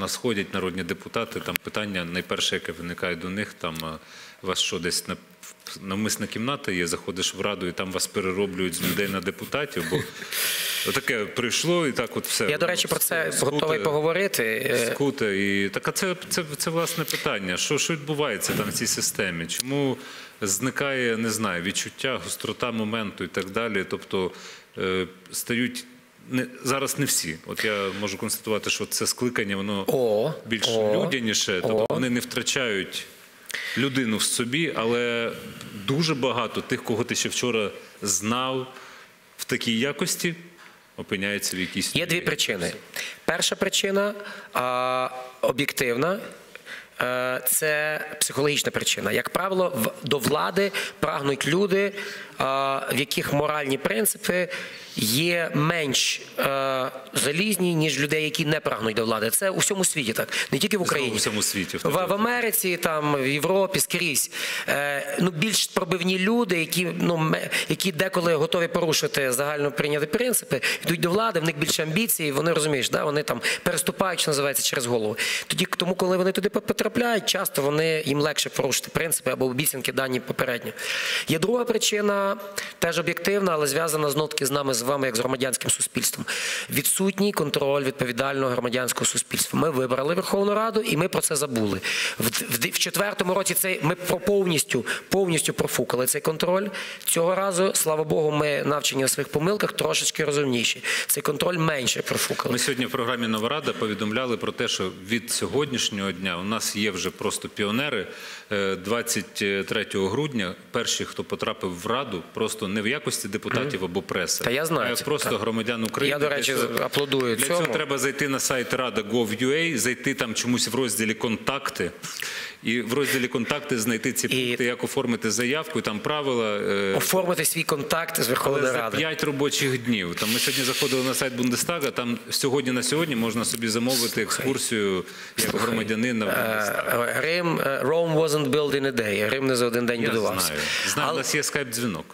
нас ходять народні депутати, там питання найперше, яке виникає до них, там у вас що десь на навмисна кімната є, заходиш в раду і там вас перероблюють з людей на депутатів, бо таке прийшло і так от все. Я, до речі, про це Скуте- готовий поговорити. Е, Скуте. І так, а це, це, це власне питання. Що, що відбувається там в цій системі? Чому зникає, не знаю, відчуття, гострота моменту і так далі? Тобто е, стають. Не, зараз не всі. От я можу констатувати, що це скликання, воно О, більш о, людяніше, тобто вони не втрачають людину в собі, але дуже багато тих, кого ти ще вчора знав в такій якості, опиняється в якійсь Є дві причини. Перша причина а, об'єктивна. Е, Це психологічна причина. Як правило, в- до влади прагнуть люди, в яких моральні принципи є менш е, залізні, ніж людей, які не прагнуть до влади. Це у всьому світі так, не тільки в Україні. у всьому світі. В, в Америці, там, в Європі, скрізь. Е, ну, більш пробивні люди, які, ну, які деколи готові порушити загально прийняті принципи, йдуть до влади, в них більше амбіцій, вони розумієш, да, вони там переступають, що називається, через голову. Тоді, тому, коли вони туди потрапляють, часто вони їм легше порушити принципи або обіцянки дані попередньо. Є друга причина, теж об'єктивна, але зв'язана знов таки з нами, з вами, як з громадянським суспільством. Відсутній контроль відповідального громадянського суспільства. Ми вибрали Верховну Раду, і ми про це забули. В, в, в четвертому році цей ми про повністю повністю профукали цей контроль. Цього разу, слава Богу, ми навчені на своїх помилках трошечки розумніші. Цей контроль менше профукали. Ми сьогодні в програмі Нова Рада повідомляли про те, що від сьогоднішнього дня у нас є вже просто піонери. Е, 23 грудня перші, хто потрапив в Раду, просто не в якості депутатів або преси, Та я знаю а просто так. громадян України. Я, до речі, для аплодую Для цьому. цього треба зайти на сайт Рада.gov.ua, зайти там чомусь в розділі контакти. І в розділі контакти знайти ці І- пункти, як оформити заявку, там правила. е, Оформити свій контакт з але Верховною за Радою. 5 робочих днів. Там ми сьогодні заходили на сайт Бундестага. Там сьогодні на сьогодні можна собі замовити екскурсію як громадянина Е, Рим е, Rome wasn't built in a day. Рим не за один день Я будувався. знаю. Знаю, у нас є скайп-дзвінок.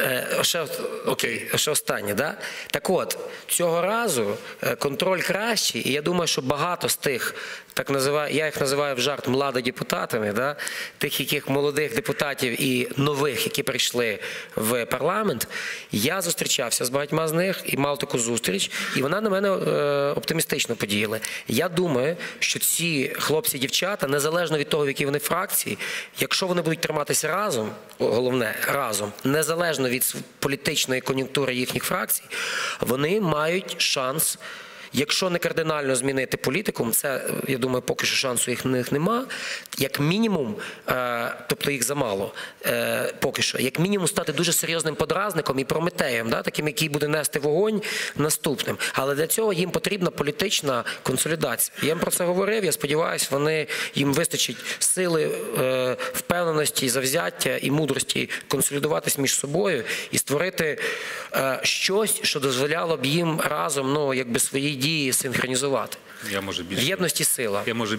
Е, Ще, окей, ще останнє, да? Так от, цього разу е, контроль кращий, і я думаю, що багато з тих, так називаю, я їх називаю в жарт млада депутатами, да? тих, яких молодих депутатів і нових, які прийшли в парламент, я зустрічався з багатьма з них і мав таку зустріч, і вона на мене е, оптимістично подіяла. Я думаю, що ці хлопці і дівчата, незалежно від того, в якій вони фракції, якщо вони будуть триматися разом, головне разом, незалежно від св- політичної кон'юнктури їхніх фракцій, вони мають шанс. Якщо не кардинально змінити політикум, це я думаю, поки що шансу їх нема. Як мінімум, е, тобто їх замало, е, поки що, як мінімум стати дуже серйозним подразником і прометеєм, таким, який буде нести вогонь наступним. Але для цього їм потрібна політична консолідація. Я їм про це говорив. Я сподіваюся, вони їм вистачить сили, е, впевненості, завзяття і мудрості консолідуватись між собою і створити е, щось, що дозволяло б їм разом, ну якби свої дії синхронізувати. Я може В єдності сила. Я може